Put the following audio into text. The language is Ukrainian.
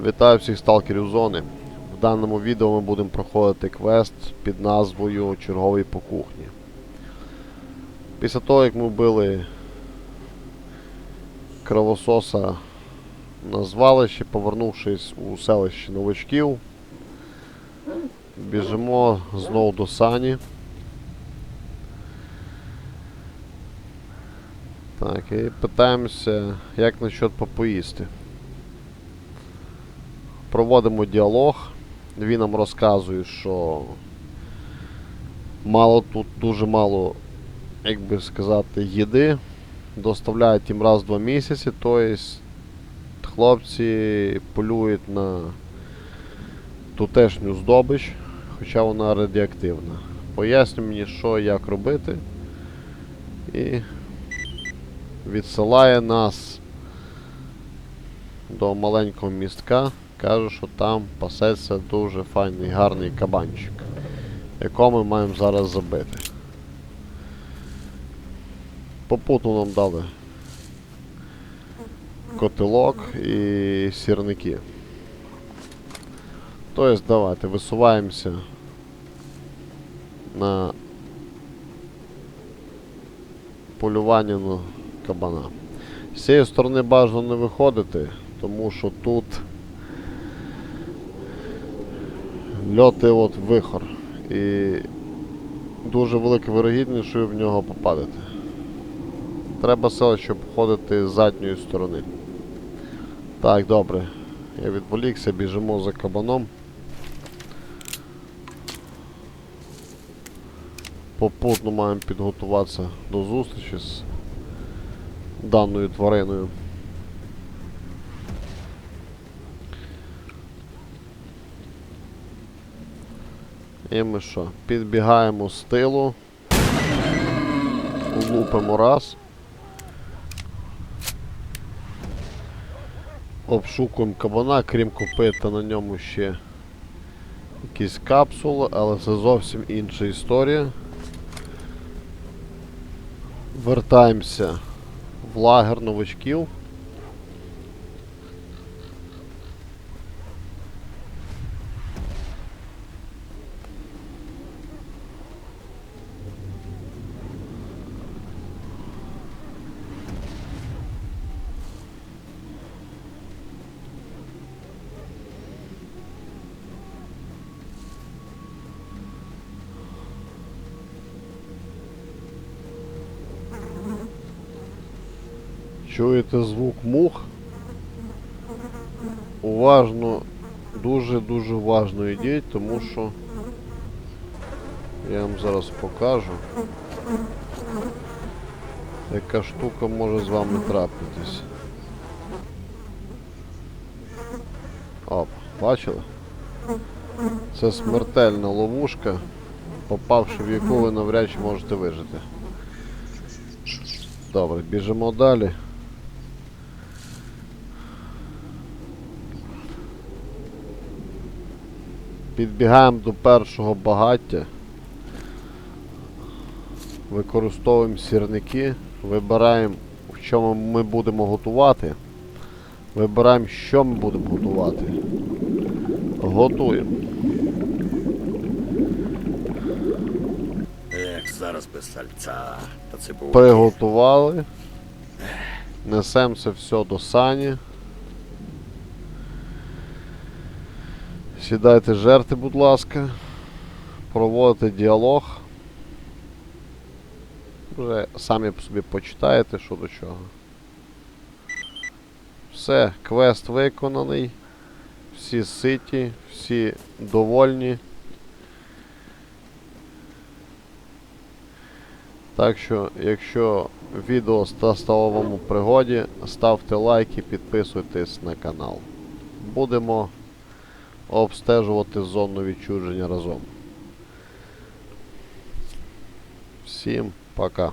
Вітаю всіх сталкерів зони. В даному відео ми будемо проходити квест під назвою Черговий по кухні. Після того, як ми вбили кровососа на звалище, повернувшись у селище новачків, біжимо знову до сані. Так, і питаємося, як насчет попоїсти. Проводимо діалог. Він нам розказує, що мало тут дуже мало, як би сказати, їди. Доставляють їм раз в два місяці, тобто хлопці полюють на тутешню здобич, хоча вона радіоактивна. Поясню мені, що як робити. І відсилає нас до маленького містка. Каже, що там пасеться дуже файний, гарний кабанчик, якого ми маємо зараз забити. Попутно нам дали котелок і сірники. Тобто, давайте висуваємося на полювання на кабана. З цієї сторони бажано не виходити, тому що тут льоти от вихор. І дуже велика вирогідність, що ви в нього попадете. Треба селище обходити з задньої сторони. Так, добре. Я відволікся, біжимо за кабаном. Попутно маємо підготуватися до зустрічі з даною твариною. І ми що? Підбігаємо з тилу. Лупимо раз. Обшукуємо кабана, крім копита на ньому ще якісь капсули, але це зовсім інша історія. Вертаємося в лагер новачків. Чуєте звук мух? Уважно, дуже-дуже уважно йдіть, тому що я вам зараз покажу, яка штука може з вами трапитись. Оп, бачили? Це смертельна ловушка, попавши в яку ви навряд чи можете вижити. Добре, біжимо далі. Підбігаємо до першого багаття. Використовуємо сірники, вибираємо, в чому ми будемо готувати. Вибираємо, що ми будемо готувати. Готуємо. Ех, зараз без сальця та цибулі. Приготували. Несемо це все до сані. Сідайте жерти, будь ласка. Проводите діалог. Вже самі собі почитаєте, що до чого. Все, квест виконаний. Всі ситі, всі довольні. Так що, якщо відео ста- стало вам у пригоді, ставте лайк і підписуйтесь на канал. Будемо обстежувати зону відчуження разом. Всім пока.